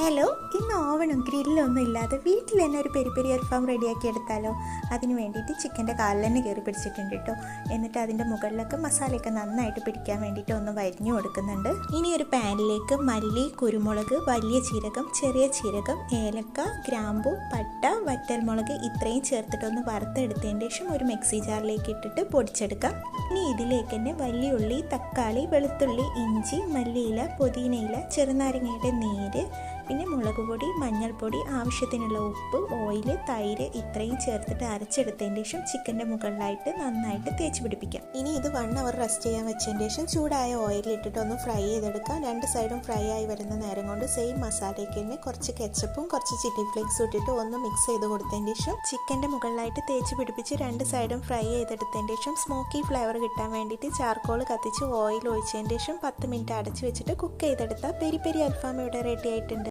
Hello ഇന്ന് ഓവനും ഗ്രില്ലും ഒന്നും ഇല്ലാതെ വീട്ടിൽ തന്നെ ഒരു പെരി പെരി അൽഫാം റെഡിയാക്കി എടുത്താലോ? അതിന് വേണ്ടിയിട്ട് ചിക്കന്റെ കാലിൽ തന്നെ കയറി പിടിച്ചിട്ടുണ്ട് കേട്ടോ. എന്നിട്ട് അതിന്റെ മുകളിലൊക്കെ മസാലയൊക്കെ നന്നായിട്ട് പിടിക്കാൻ വേണ്ടിയിട്ട് ഒന്ന് വരിഞ്ഞു കൊടുക്കുന്നുണ്ട്. ഇനി ഒരു പാനിലേക്ക് മല്ലി കുരുമുളക് വലിയ ജീരകം ചെറിയ ജീരകം ഏലക്ക ഗ്രാമ്പു പട്ട വറ്റൽമുളക് ഇത്രയും ചേർത്തിട്ടൊന്ന് വറുത്തെടുത്തതിന് ശേഷം ഒരു മിക്സി ജാറിലേക്ക് ഇട്ടിട്ട് പൊടിച്ചെടുക്കാം. ഇനി ഇതിലേക്ക് തന്നെ വലിയ ഉള്ളി തക്കാളി വെളുത്തുള്ളി ഇഞ്ചി മല്ലിയില പുതിനയില ചെറുനാരങ്ങയുടെ നീര് മുളക് പൊടി മഞ്ഞൾപ്പൊടി ആവശ്യത്തിനുള്ള ഉപ്പ് ഓയിൽ തൈര് ഇത്രയും ചേർത്തിട്ട് അരച്ചെടുത്തതിന് ശേഷം ചിക്കന്റെ മുകളിലായിട്ട് നന്നായിട്ട് തേച്ച് പിടിപ്പിക്കാം. ഇനി ഇത് വൺ അവർ റെസ്റ്റ് ചെയ്യാൻ വെച്ചതിന് ശേഷം ചൂടായ ഓയിലിൽ ഇട്ടിട്ട് ഒന്ന് ഫ്രൈ ചെയ്തെടുക്കാം. രണ്ട് സൈഡും ഫ്രൈ ആയി വരുന്ന നേരം കൊണ്ട് സെയിം മസാലയ്ക്ക് തന്നെ കുറച്ച് കെച്ചപ്പും കുറച്ച് ചില്ലി ഫ്ലേക്സും ഇട്ടിട്ട് ഒന്ന് മിക്സ് ചെയ്ത് കൊടുത്തതിന് ശേഷം ചിക്കന്റെ മുകളിലായിട്ട് തേച്ച് പിടിപ്പിച്ച് രണ്ട് സൈഡും ഫ്രൈ ചെയ്തെടുത്തതിന് ശേഷം സ്മോക്കി ഫ്ലേവർ കിട്ടാൻ വേണ്ടിയിട്ട് ചാർക്കോൾ കത്തിച്ച് ഓയിൽ ഒഴിച്ചതിന് ശേഷം പത്ത് മിനിറ്റ് അടച്ച് വെച്ചിട്ട് കുക്ക് ചെയ്തെടുത്താൽ പെരി പെരി അൽഫാം ഇവിടെ റെഡി ആയിട്ടുണ്ട്.